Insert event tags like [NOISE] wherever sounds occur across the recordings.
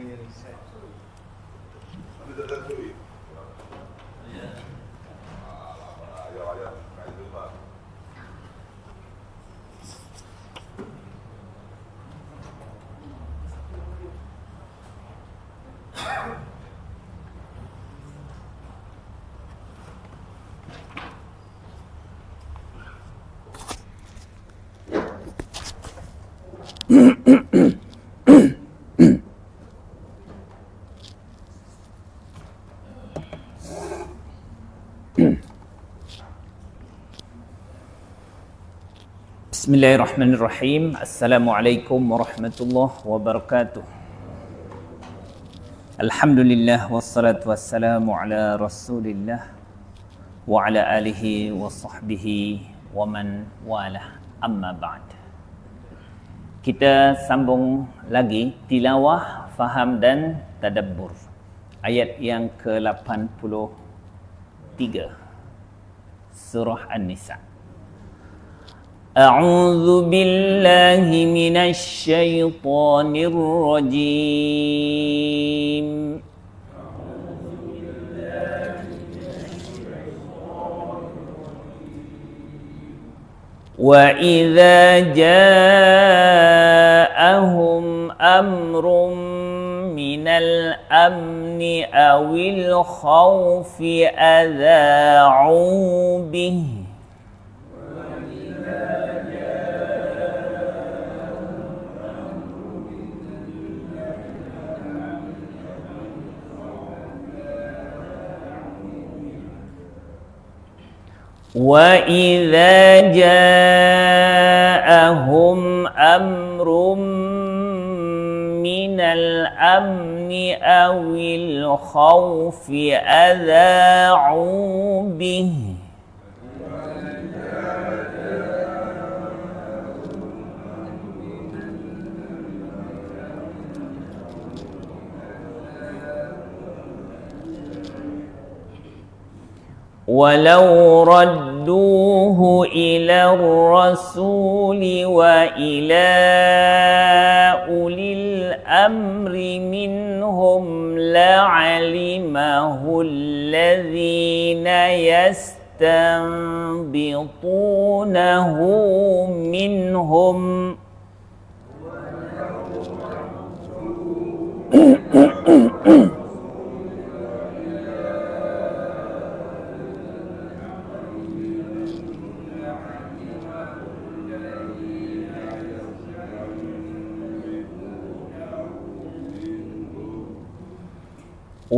Ada tak tahu ni? Ya. Ya, ya. Kain rumah. Bismillahirrahmanirrahim. Assalamualaikum warahmatullahi wabarakatuh. Alhamdulillah wassalatu wassalamu ala Rasulillah wa ala alihi wa sahbihi wa man wala. Amma ba'd. Kita sambung lagi tilawah, faham dan tadabbur. Ayat yang ke-83. Surah An-Nisa. أعوذ بالله من الشيطان الرجيم. وإذا جاءهم أمر من الأمن أو الخوف أذاعوا به واذا جاءهم أمر من الامن أو الخوف اذاعوا به ولو ردوه إلى الرسول وإلى أولي الأمر منهم لعلمه الذين يستنبطونه منهم. [CLEARS THROAT]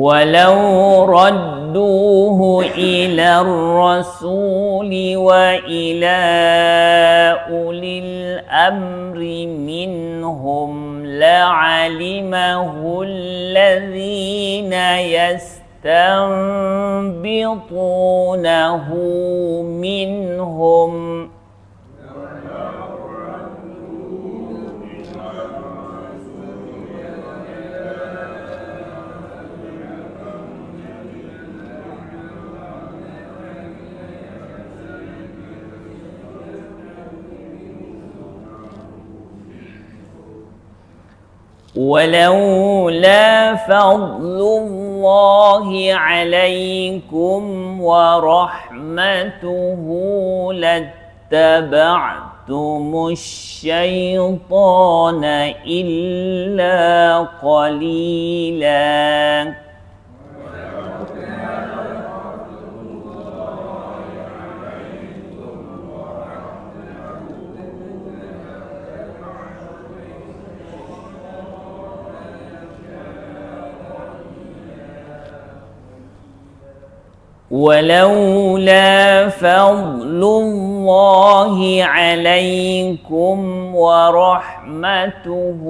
ولو ردوه إلى الرسول وإلى أولي الأمر منهم لعلمه الذين يستنبطونه منهم ولولا فضل الله عليكم ورحمته لاتبعتم الشيطان إلا قليلاً. ولولا فضل الله عليكم ورحمته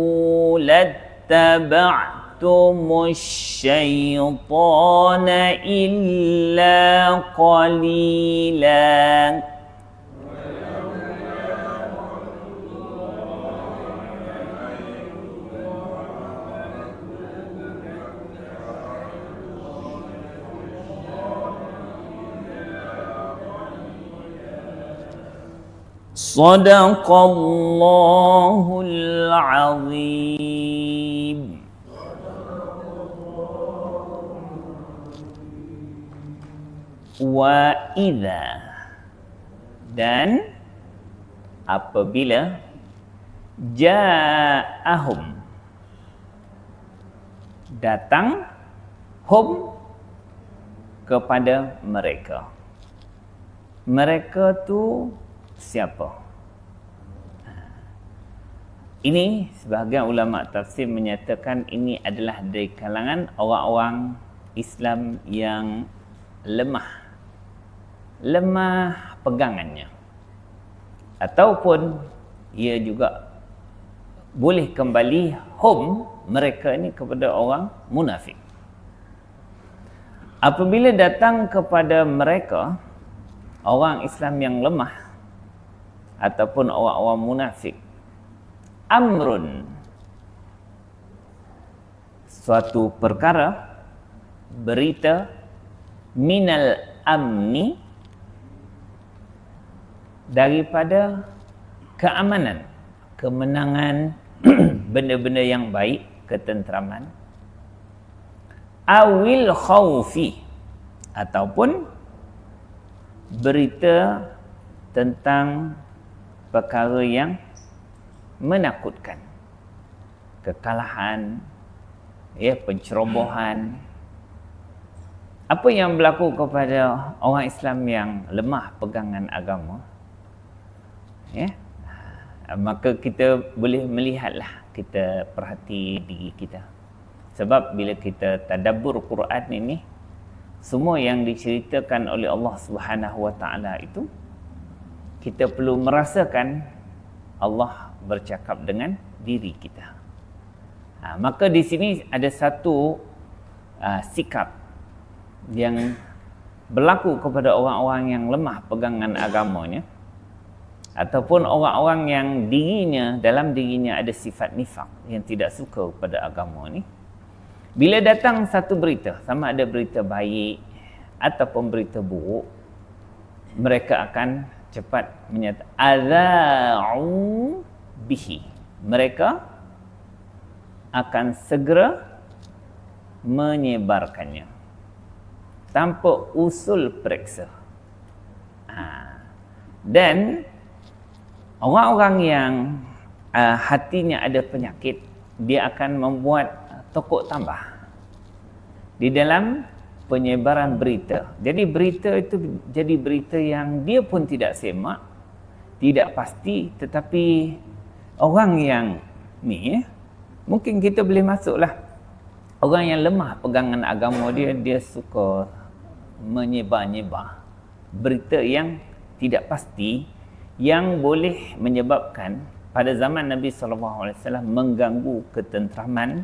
لاتبعتم الشيطان إلا قليلاً. صدق الله العظيم wa idza dan apabila ja'ahum datang hum kepada mereka. Mereka tu siapa? Ini sebahagian ulama tafsir menyatakan ini adalah dari kalangan orang-orang Islam yang lemah. Lemah pegangannya. Ataupun ia juga boleh kembali home mereka ini kepada orang munafik. Apabila datang kepada mereka orang Islam yang lemah ataupun orang-orang munafik amrun. Suatu perkara berita minal amni daripada keamanan kemenangan [CLEARS THROAT] benda-benda yang baik ketenteraman awil khawfi ataupun berita tentang perkara yang menakutkan. Kekalahan ya pencerobohan. Apa yang berlaku kepada orang Islam yang lemah pegangan agama ya? Maka kita boleh melihatlah kita perhati diri kita. Sebab bila kita tadabbur Quran ini semua yang diceritakan oleh Allah Subhanahu Wa Taala itu kita perlu merasakan Allah bercakap dengan diri kita. Ha, maka di sini ada satu uh, sikap yang berlaku kepada orang-orang yang lemah pegangan agamanya ataupun orang-orang yang dirinya dalam dirinya ada sifat nifak yang tidak suka kepada agama ni bila datang satu berita sama ada berita baik ataupun berita buruk mereka akan cepat menyatakan adza'u bihi. Mereka akan segera menyebarkannya. Tanpa usul periksa. Ha. dan orang-orang yang uh, hatinya ada penyakit dia akan membuat tokok tambah di dalam penyebaran berita. Jadi berita itu jadi berita yang dia pun tidak semak tidak pasti tetapi orang yang ni mungkin kita boleh masuklah orang yang lemah pegangan agama dia dia suka menyebar-nyebar berita yang tidak pasti yang boleh menyebabkan pada zaman Nabi sallallahu alaihi wasallam mengganggu ketenteraman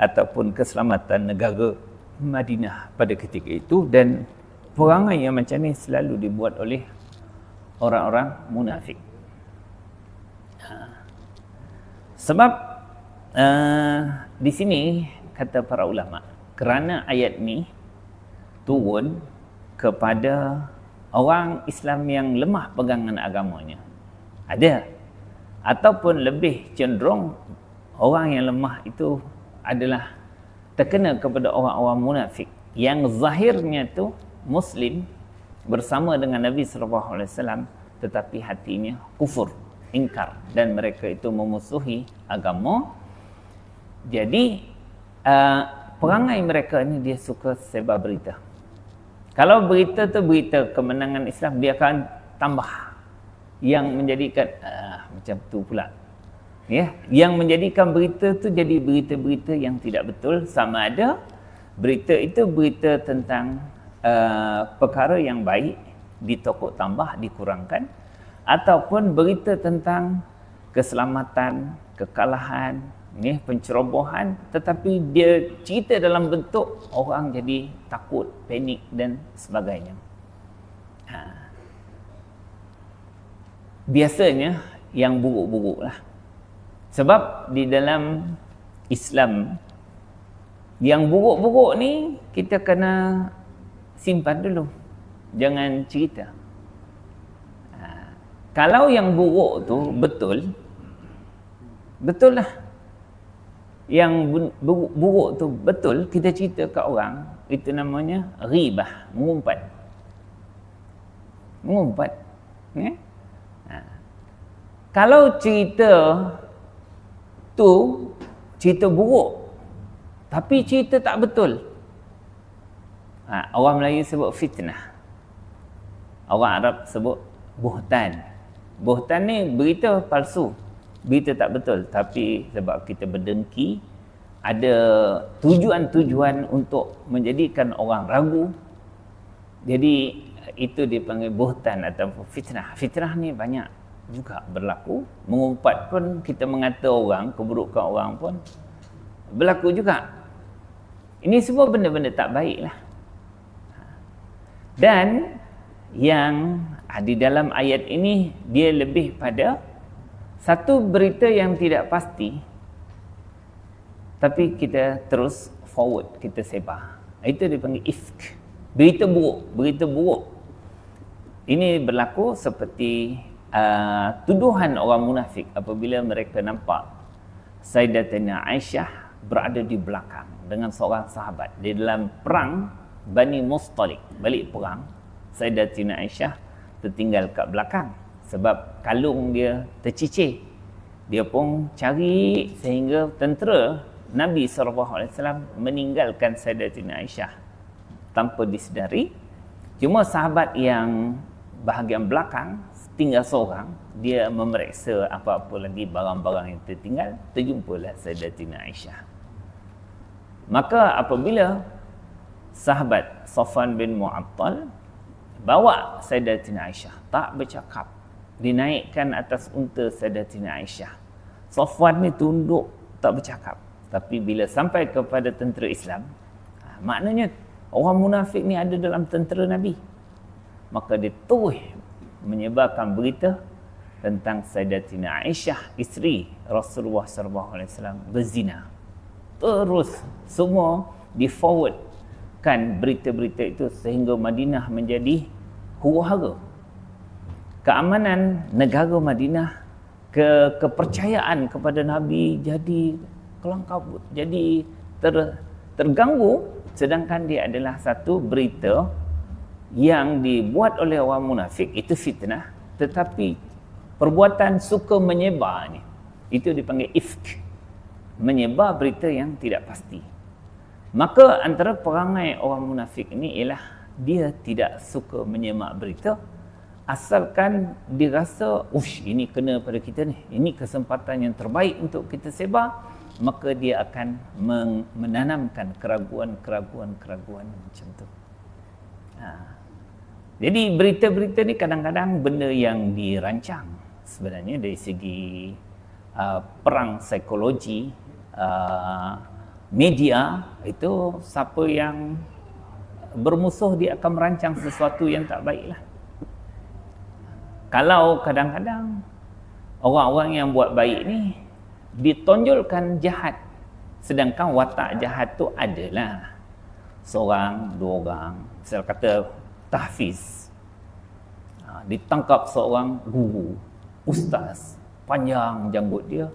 ataupun keselamatan negara Madinah pada ketika itu dan perangai yang macam ni selalu dibuat oleh orang-orang munafik. Sebab uh, di sini kata para ulama kerana ayat ni turun kepada orang Islam yang lemah pegangan agamanya. Ada. Ataupun lebih cenderung orang yang lemah itu adalah terkena kepada orang-orang munafik. Yang zahirnya tu muslim bersama dengan Nabi sallallahu alaihi wasallam tetapi hatinya kufur ingkar dan mereka itu memusuhi agama. Jadi uh, perangai mereka ni dia suka sebar berita. Kalau berita tu berita kemenangan Islam dia akan tambah. Yang menjadikan uh, macam tu pula. Ya yang menjadikan berita tu jadi berita-berita yang tidak betul. Sama ada berita itu berita tentang uh, perkara yang baik ditokok tambah dikurangkan ataupun berita tentang keselamatan, kekalahan, ni pencerobohan tetapi dia cerita dalam bentuk orang jadi takut, panik dan sebagainya. Ha. Biasanya yang buruk-buruk lah. Sebab di dalam Islam yang buruk-buruk ni kita kena simpan dulu. Jangan cerita. Kalau yang buruk tu betul, betul lah. Yang buruk, buruk tu betul, kita cerita ke orang, itu namanya ribah, mengumpat. Mengumpat. Ya? Ha. Kalau cerita tu cerita buruk tapi cerita tak betul. Ha, orang Melayu sebut fitnah. Orang Arab sebut buhtan. Buhtan ni berita palsu. Berita tak betul. Tapi sebab kita berdengki, ada tujuan-tujuan untuk menjadikan orang ragu. Jadi itu dipanggil buhtan atau fitnah. Fitnah ni banyak juga berlaku. Mengumpat pun kita mengata orang, keburukan orang pun berlaku juga. Ini semua benda-benda tak baik lah. Dan yang di dalam ayat ini dia lebih pada satu berita yang tidak pasti tapi kita terus forward kita sebar. Itu dipanggil ifk. Berita buruk berita buruk. Ini berlaku seperti uh, tuduhan orang munafik apabila mereka nampak Sayyidatina Aisyah berada di belakang dengan seorang sahabat di dalam perang Bani Mustalik balik perang Sayyidatina Aisyah tertinggal kat belakang sebab kalung dia tercicir. Dia pun cari sehingga tentera Nabi SAW meninggalkan Sayyidatina Aisyah tanpa disedari. Cuma sahabat yang bahagian belakang tinggal seorang, dia memeriksa apa-apa lagi barang-barang yang tertinggal, terjumpalah Sayyidatina Aisyah. Maka apabila sahabat Safwan bin Mu'attal bawa Sayyidatina Aisyah. Tak bercakap. Dinaikkan atas unta Sayyidatina Aisyah. Safwan ni tunduk tak bercakap. Tapi bila sampai kepada tentera Islam ha, maknanya orang munafik ni ada dalam tentera Nabi. Maka dia terus menyebarkan berita tentang Sayyidatina Aisyah isteri Rasulullah sallallahu alaihi wasallam berzina. Terus semua di forward kan berita-berita itu sehingga Madinah menjadi huru hara keamanan negara Madinah ke kepercayaan kepada Nabi jadi kelang kabut jadi ter, terganggu. Sedangkan dia adalah satu berita yang dibuat oleh orang munafik. Itu fitnah. Tetapi perbuatan suka menyebar ni itu dipanggil ifk. Menyebar berita yang tidak pasti maka antara perangai orang munafik ini ialah dia tidak suka menyemak berita asalkan dia rasa ush ini kena pada kita ni. Ini kesempatan yang terbaik untuk kita sebar. Maka dia akan menanamkan keraguan-keraguan-keraguan macam tu. Ha. jadi berita-berita ni kadang-kadang benda yang dirancang sebenarnya dari segi uh, perang psikologi uh, media itu siapa yang bermusuh dia akan merancang sesuatu yang tak baik lah. Kalau kadang-kadang orang-orang yang buat baik ni ditonjolkan jahat sedangkan watak jahat tu adalah seorang, dua orang saya kata tahfiz ha, ditangkap seorang guru ustaz panjang janggut dia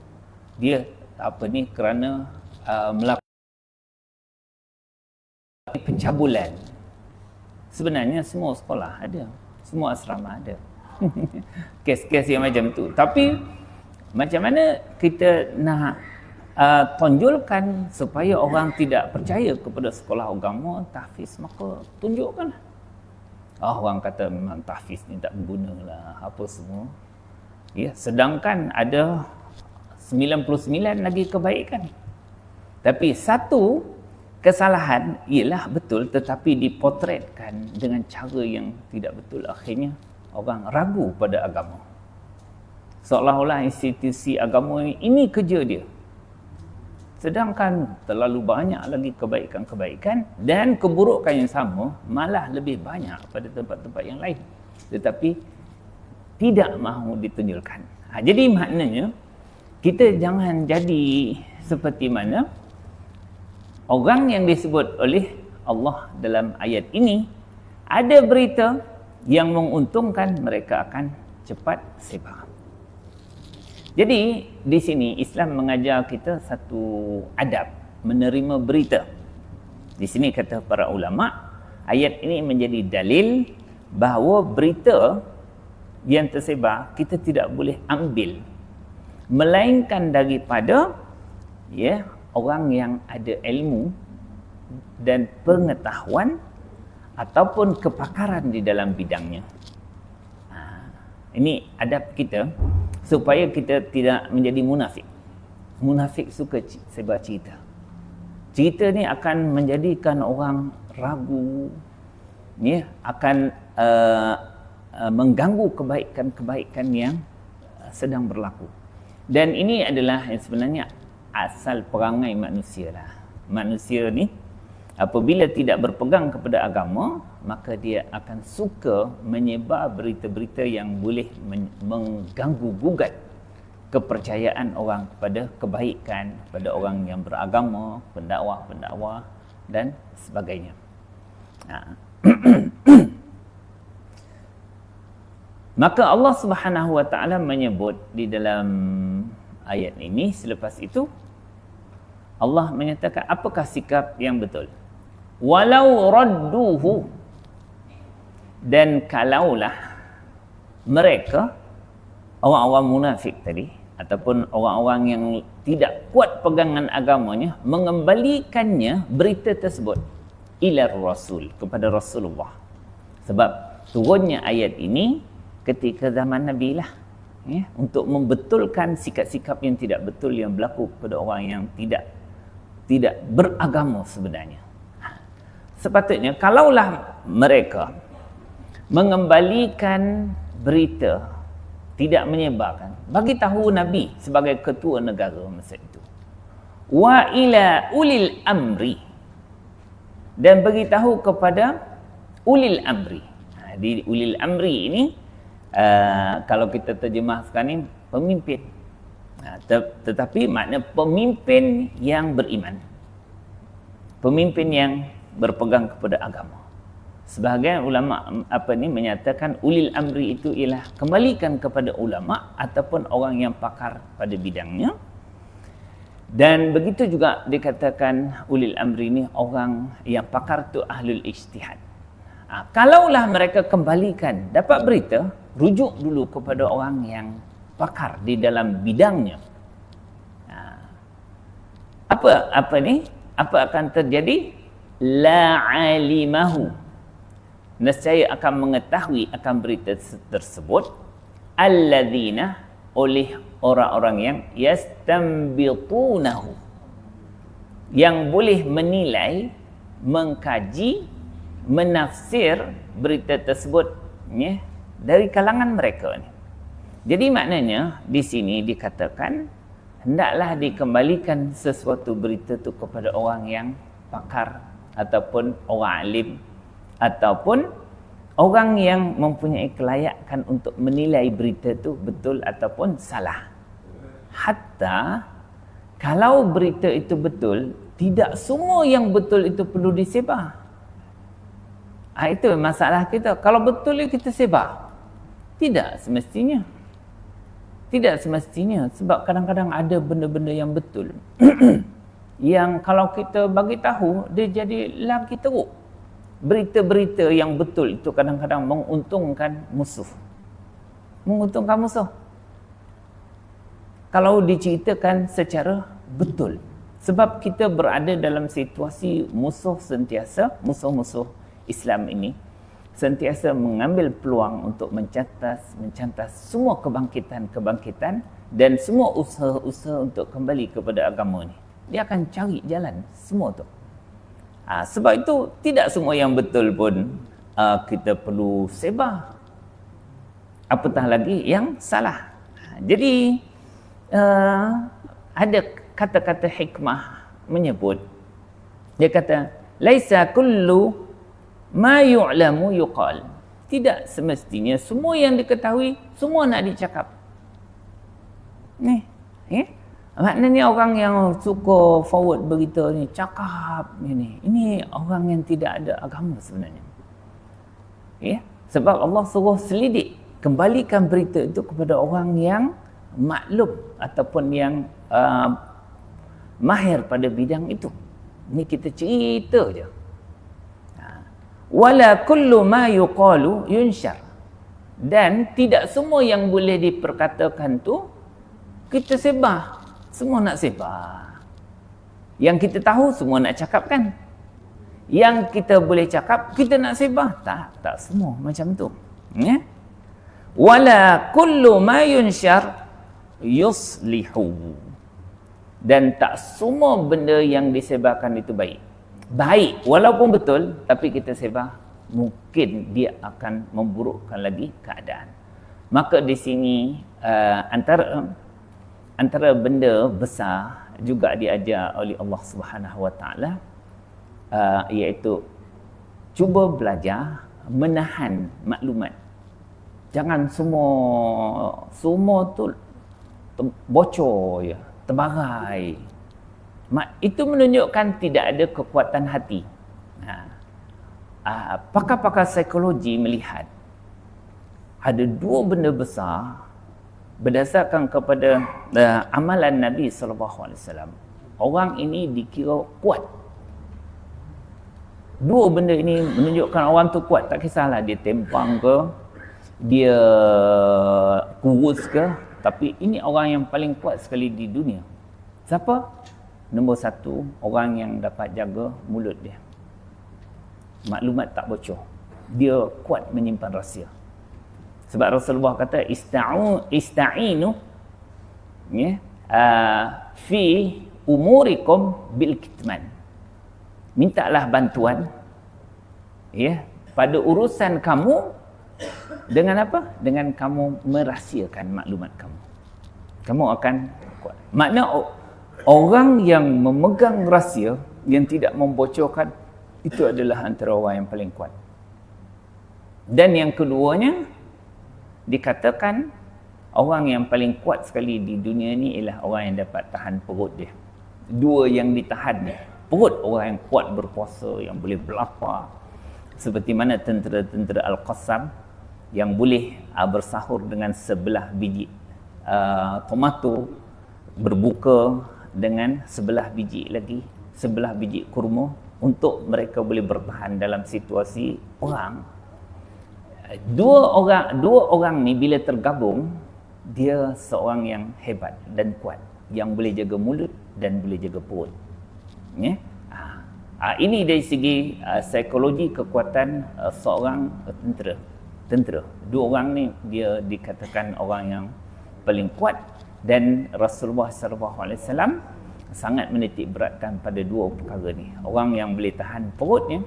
dia apa ni kerana uh, melakukan pencabulan. Sebenarnya semua sekolah ada semua asrama ada. [LAUGHS] Kes-kes yang macam tu. Tapi macam mana kita nak uh, tonjolkan supaya orang tidak percaya kepada sekolah agama tahfiz maka tunjukkan oh, orang kata memang tahfiz ni tak berguna lah apa semua. Ya sedangkan ada 99 lagi kebaikan. Tapi satu kesalahan ialah betul tetapi dipotretkan dengan cara yang tidak betul. Akhirnya orang ragu pada agama. Seolah-olah institusi agama ini, ini kerja dia. Sedangkan terlalu banyak lagi kebaikan-kebaikan dan keburukan yang sama malah lebih banyak pada tempat-tempat yang lain. Tetapi tidak mahu ditunjukkan ha, jadi maknanya kita jangan jadi seperti mana orang yang disebut oleh Allah dalam ayat ini ada berita yang menguntungkan mereka akan cepat sebar. Jadi di sini Islam mengajar kita satu adab menerima berita. Di sini kata para ulama ayat ini menjadi dalil bahawa berita yang tersebar kita tidak boleh ambil melainkan daripada ya orang yang ada ilmu dan pengetahuan ataupun kepakaran di dalam bidangnya. Ha, ini adab kita supaya kita tidak menjadi munafik. Munafik suka sebar cerita. Cerita ni akan menjadikan orang ragu, ya, akan uh, uh, mengganggu kebaikan-kebaikan yang uh, sedang berlaku. Dan ini adalah yang sebenarnya asal perangai manusia lah. Manusia ni apabila tidak berpegang kepada agama, maka dia akan suka menyebar berita-berita yang boleh mengganggu gugat kepercayaan orang kepada kebaikan, kepada orang yang beragama, pendakwah-pendakwah dan sebagainya. Ha. [CLEARS THROAT] Maka Allah Subhanahu Wa Taala menyebut di dalam ayat ini. Selepas itu Allah menyatakan apakah sikap yang betul? Walau radduhu dan kalaulah mereka orang-orang munafik tadi ataupun orang-orang yang tidak kuat pegangan agamanya mengembalikannya berita tersebut ila rasul kepada Rasulullah. Sebab turunnya ayat ini ketika zaman Nabi lah ya, untuk membetulkan sikap-sikap yang tidak betul yang berlaku kepada orang yang tidak tidak beragama sebenarnya. Sepatutnya kalaulah mereka mengembalikan berita tidak menyebarkan bagi tahu Nabi sebagai ketua negara masa itu. Wa ila ulil amri dan bagi tahu kepada ulil amri. Ha, di ulil amri ini uh, kalau kita terjemahkan ni pemimpin. Uh, tetapi makna pemimpin yang beriman. Pemimpin yang berpegang kepada agama. Sebahagian ulama apa ni menyatakan ulil amri itu ialah kembalikan kepada ulama ataupun orang yang pakar pada bidangnya. Dan begitu juga dikatakan ulil amri ini orang yang pakar tu ahlul ijtihad ha, kalaulah mereka kembalikan dapat berita rujuk dulu kepada orang yang pakar di dalam bidangnya. Ha. Apa apa ni? Apa akan terjadi? La alimahu. Nescaya akan mengetahui akan berita tersebut alladzina oleh orang-orang yang yastambitunahu yang boleh menilai mengkaji menafsir berita tersebut ya dari kalangan mereka ni. Jadi maknanya di sini dikatakan hendaklah dikembalikan sesuatu berita tu kepada orang yang pakar ataupun orang alim ataupun orang yang mempunyai kelayakan untuk menilai berita tu betul ataupun salah. Hatta kalau berita itu betul, tidak semua yang betul itu perlu disebar. Ha, itu masalah kita. Kalau betul kita sebar. Tidak semestinya. Tidak semestinya sebab kadang-kadang ada benda-benda yang betul. [CLEARS THROAT] yang kalau kita bagi tahu dia jadi lagi teruk. Berita-berita yang betul itu kadang-kadang menguntungkan musuh. Menguntungkan musuh. Kalau diceritakan secara betul. Sebab kita berada dalam situasi musuh sentiasa, musuh-musuh Islam ini sentiasa mengambil peluang untuk mencantas mencantas semua kebangkitan-kebangkitan dan semua usaha-usaha untuk kembali kepada agama ni. Dia akan cari jalan semua tu. Ha, sebab itu tidak semua yang betul pun uh, kita perlu sebar. Apatah lagi yang salah. Ha, jadi uh, ada kata-kata hikmah menyebut dia kata laisa kullu ma yu'lamu yuqal. Tidak semestinya semua yang diketahui semua nak dicakap. Ni eh maknanya orang yang suka forward berita ni cakap ini ini orang yang tidak ada agama sebenarnya. Ya? Sebab Allah suruh selidik kembalikan berita itu kepada orang yang maklum ataupun yang uh, mahir pada bidang itu. Ni kita cerita je wala kullu ma yuqalu yunshar. Dan tidak semua yang boleh diperkatakan tu kita sebar semua nak sebar yang kita tahu semua nak cakap kan? Yang kita boleh cakap kita nak sebar tak tak semua macam tu. Ya? Wala kullu ma yunshar yuslihu. Dan tak semua benda yang disebarkan itu baik baik walaupun betul tapi kita sebar mungkin dia akan memburukkan lagi keadaan maka di sini uh, antara antara benda besar juga diajar oleh Allah Subhanahu Wa Taala uh, iaitu cuba belajar menahan maklumat. Jangan semua semua tu bocor ya, terbarai. Mak, itu menunjukkan tidak ada kekuatan hati. Ha. Uh, pakar-pakar psikologi melihat ada dua benda besar berdasarkan kepada uh, amalan Nabi sallallahu alaihi wasallam. Orang ini dikira kuat dua benda ini menunjukkan orang tu kuat tak kisahlah dia tempang ke dia kurus ke tapi ini orang yang paling kuat sekali di dunia siapa nombor satu orang yang dapat jaga mulut dia. Maklumat tak bocor. Dia kuat menyimpan rahsia. Sebab Rasulullah kata ista'u ista'inu ya uh, fi umurikum bil kitman mintalah bantuan ya pada urusan kamu dengan apa? Dengan kamu merahsiakan maklumat kamu. Kamu akan kuat. Makna orang yang memegang rahsia yang tidak membocorkan itu adalah antara orang yang paling kuat. Dan yang keduanya dikatakan orang yang paling kuat sekali di dunia ni ialah orang yang dapat tahan perut dia. Dua yang ditahan dia perut orang yang kuat berpuasa yang boleh berlapar seperti mana tentera-tentera Al-Qassam yang boleh uh, bersahur dengan sebelah biji uh, tomato berbuka dengan sebelah biji lagi sebelah biji kurma untuk mereka boleh bertahan dalam situasi perang. Dua orang dua orang ni bila tergabung dia seorang yang hebat dan kuat yang boleh jaga mulut dan boleh jaga perut. Ya? Ha, ini dari segi uh, psikologi kekuatan uh, seorang uh, tentera. Tentera. Dua orang ni dia dikatakan orang yang paling kuat dan Rasulullah wasallam sangat menitik beratkan pada dua perkara ni. Orang yang boleh tahan perutnya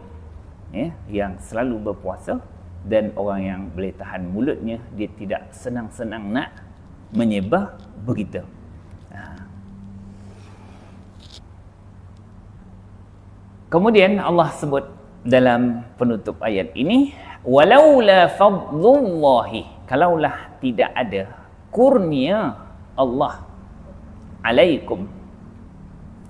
ya yang selalu berpuasa dan orang yang boleh tahan mulutnya dia tidak senang-senang nak menyebar begitu Kemudian Allah sebut dalam penutup ayat ini walaula fadlullahi kalaulah tidak ada kurnia Allah alaikum.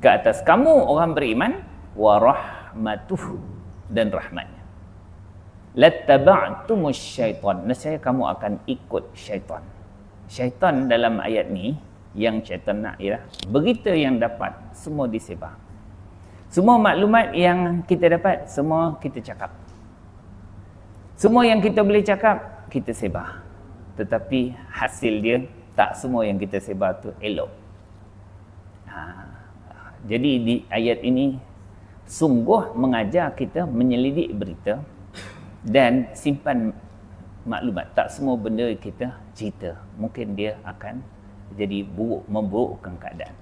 Ke atas kamu orang beriman wa rahmatuhu dan rahmatnya. Lattaba'tumus syaitan. Nescaya kamu akan ikut syaitan. Syaitan dalam ayat ni yang syaitan nak ialah begitu yang dapat semua disebar semua maklumat yang kita dapat, semua kita cakap. Semua yang kita boleh cakap, kita sebar. Tetapi hasil dia, tak semua yang kita sebar tu elok. Ha. Jadi di ayat ini, sungguh mengajar kita menyelidik berita dan simpan maklumat. Tak semua benda kita cerita. Mungkin dia akan jadi buruk, memburukkan keadaan.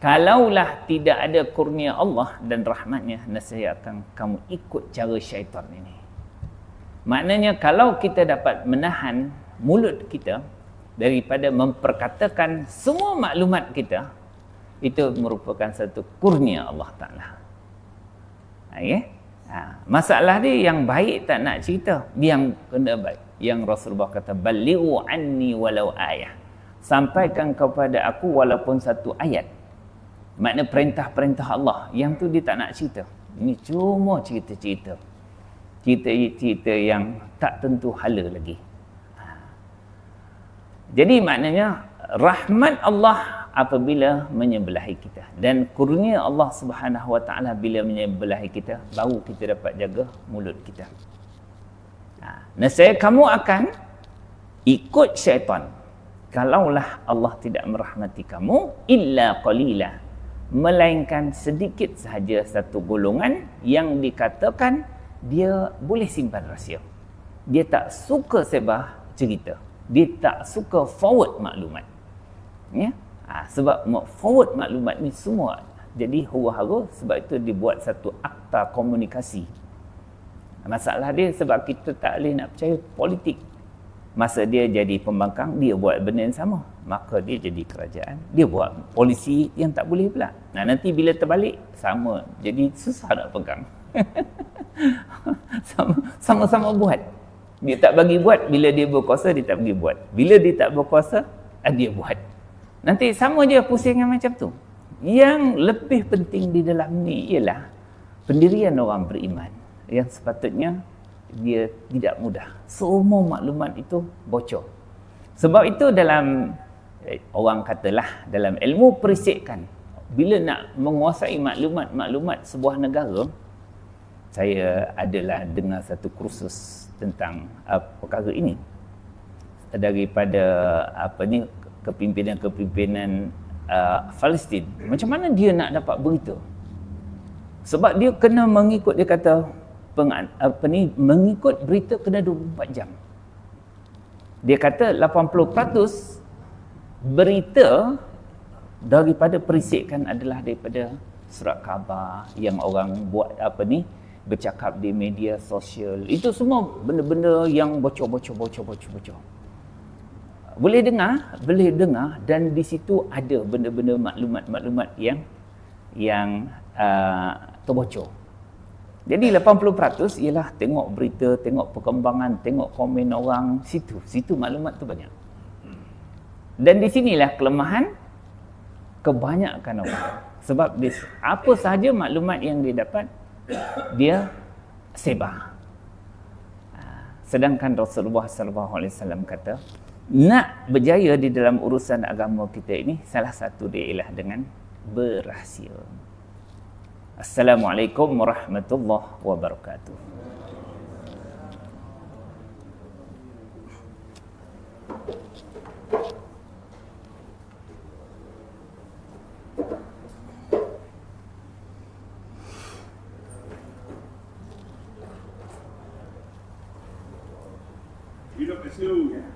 Kalaulah tidak ada kurnia Allah dan rahmatnya, nasihat akan kamu ikut cara syaitan ini. Maknanya kalau kita dapat menahan mulut kita daripada memperkatakan semua maklumat kita, itu merupakan satu kurnia Allah Ta'ala. Okay? Ha, masalah dia yang baik tak nak cerita, yang kena baik. Yang Rasulullah kata, Bali'u anni walau ayah. Sampaikan kepada aku walaupun satu ayat makna perintah-perintah Allah yang tu dia tak nak cerita ini cuma cerita-cerita cerita-cerita yang tak tentu hala lagi ha. Jadi maknanya rahmat Allah apabila menyembelahi kita. Dan kurnia Allah Subhanahu Wa Taala bila menyembelahi kita baru kita dapat jaga mulut kita. Ha, nasihat kamu akan ikut syaitan. Kalaulah Allah tidak merahmati kamu illa qalila. Melainkan sedikit sahaja satu golongan yang dikatakan dia boleh simpan rahsia. Dia tak suka sebah cerita dia tak suka forward maklumat. Ya? Ha, sebab forward maklumat ni semua jadi huru-hara sebab itu dibuat satu akta komunikasi. Masalah dia sebab kita tak boleh nak percaya politik. Masa dia jadi pembangkang dia buat benda yang sama. Maka dia jadi kerajaan. Dia buat polisi yang tak boleh pula. Nah nanti bila terbalik sama. Jadi susah nak pegang. [LAUGHS] Sama-sama buat dia tak bagi buat bila dia berkuasa dia tak bagi buat bila dia tak berkuasa ah, dia buat nanti sama je pusingan macam tu yang lebih penting di dalam ni ialah pendirian orang beriman yang sepatutnya dia tidak mudah. Semua maklumat itu bocor. Sebab itu dalam eh, orang katalah dalam ilmu perisikan bila nak menguasai maklumat-maklumat sebuah negara saya adalah dengar satu kursus tentang uh, perkara ini daripada apa ni kepimpinan-kepimpinan uh, Palestin. Macam mana dia nak dapat berita? Sebab dia kena mengikut dia kata peng, apa ni mengikut berita kena 24 jam. Dia kata 80% berita daripada perisikan adalah daripada surat khabar yang orang buat apa ni bercakap di media sosial. Itu semua benda-benda yang bocor-bocor bocor-bocor bocor. Boleh dengar, boleh dengar dan di situ ada benda-benda maklumat-maklumat yang yang uh, terbocor. Jadi 80% ialah tengok berita, tengok perkembangan, tengok komen orang situ. Situ maklumat tu banyak. Dan di sinilah kelemahan kebanyakan orang. Sebab apa sahaja maklumat yang dia dapat, dia sebar. Ha, sedangkan Rasulullah SAW kata, nak berjaya di dalam urusan agama kita ini, salah satu dia ialah dengan berahsia. Assalamualaikum warahmatullahi wabarakatuh. Hidup di sini.